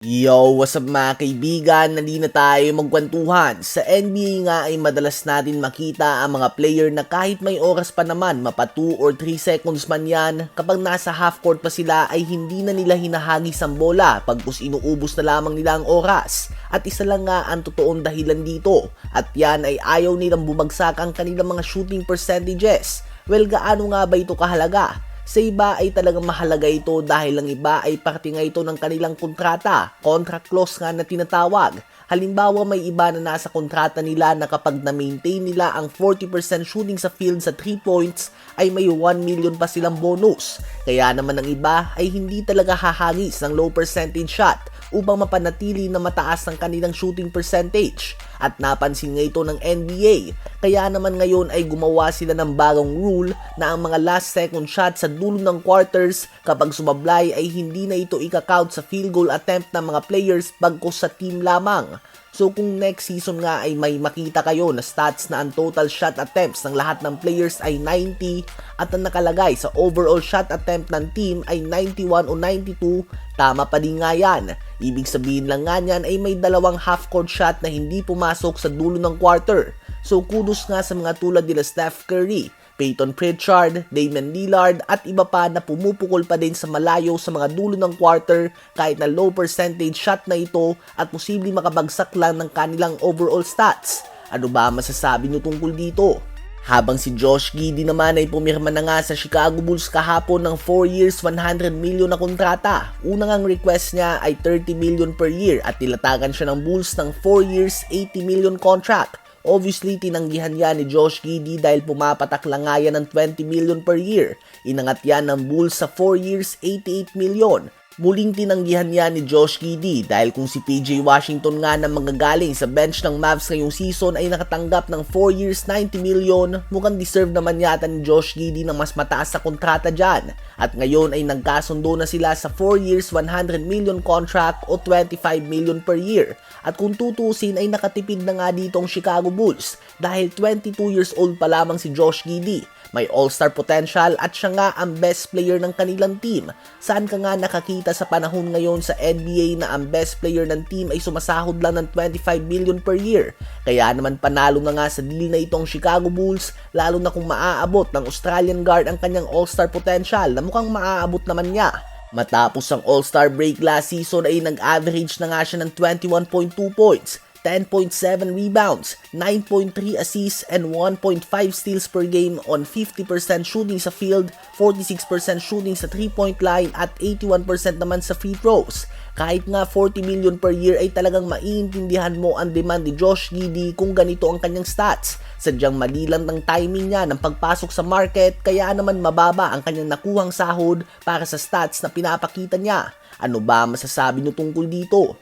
Yo, what's up mga kaibigan? Nandi na tayo magkwentuhan. Sa NBA nga ay madalas natin makita ang mga player na kahit may oras pa naman, mapa 2 or 3 seconds man yan, kapag nasa half court pa sila ay hindi na nila hinahagis ang bola pagkus inuubos na lamang nila ang oras. At isa lang nga ang totoong dahilan dito. At yan ay ayaw nilang bumagsak ang kanilang mga shooting percentages. Well, gaano nga ba ito kahalaga? Sa iba ay talagang mahalaga ito dahil ang iba ay parte nga ito ng kanilang kontrata, contract clause nga na tinatawag. Halimbawa may iba na nasa kontrata nila na kapag na-maintain nila ang 40% shooting sa field sa 3 points ay may 1 million pa silang bonus. Kaya naman ang iba ay hindi talaga hahagis ng low percentage shot upang mapanatili na mataas ang kanilang shooting percentage. At napansin nga ito ng NBA. Kaya naman ngayon ay gumawa sila ng bagong rule na ang mga last second shot sa dulo ng quarters kapag sumablay ay hindi na ito ikakount sa field goal attempt ng mga players bagkos sa team lamang. So kung next season nga ay may makita kayo na stats na ang total shot attempts ng lahat ng players ay 90 at ang nakalagay sa overall shot attempt ng team ay 91 o 92, tama pa din nga yan. Ibig sabihin lang nga niyan ay may dalawang half-court shot na hindi pumasok sa dulo ng quarter. So kudos nga sa mga tulad nila Steph Curry, Peyton Pritchard, Damian Lillard at iba pa na pumupukol pa din sa malayo sa mga dulo ng quarter kahit na low percentage shot na ito at posibleng makabagsak lang ng kanilang overall stats. Ano ba masasabi nyo tungkol dito? Habang si Josh Giddey naman ay pumirma na nga sa Chicago Bulls kahapon ng 4 years 100 million na kontrata. Unang ang request niya ay 30 million per year at tilatagan siya ng Bulls ng 4 years 80 million contract. Obviously, tinanggihan yan ni Josh Giddey dahil pumapatak lang nga yan ng 20 million per year. Inangat yan ng Bulls sa 4 years 88 million. Muling tinanggihan niya ni Josh Giddey dahil kung si PJ Washington nga na magagaling sa bench ng Mavs ngayong season ay nakatanggap ng 4 years 90 million, mukhang deserve naman yata ni Josh Giddey ng mas mataas sa kontrata dyan. At ngayon ay nagkasundo na sila sa 4 years 100 million contract o 25 million per year. At kung tutusin ay nakatipid na nga dito ang Chicago Bulls dahil 22 years old pa lamang si Josh Giddey. May all-star potential at siya nga ang best player ng kanilang team. Saan ka nga nakakita sa panahon ngayon sa NBA na ang best player ng team ay sumasahod lang ng 25 million per year? Kaya naman panalo na nga sa deal na itong Chicago Bulls lalo na kung maaabot ng Australian guard ang kanyang all-star potential na mukhang maaabot naman niya. Matapos ang All-Star break last season ay nag-average na nga siya ng 21.2 points, 10.7 rebounds, 9.3 assists, and 1.5 steals per game on 50% shooting sa field, 46% shooting sa 3-point line, at 81% naman sa free throws. Kahit nga 40 million per year ay talagang maiintindihan mo ang demand ni Josh Giddey kung ganito ang kanyang stats. Sadyang mali lang ng timing niya ng pagpasok sa market kaya naman mababa ang kanyang nakuhang sahod para sa stats na pinapakita niya. Ano ba masasabi niyo tungkol dito?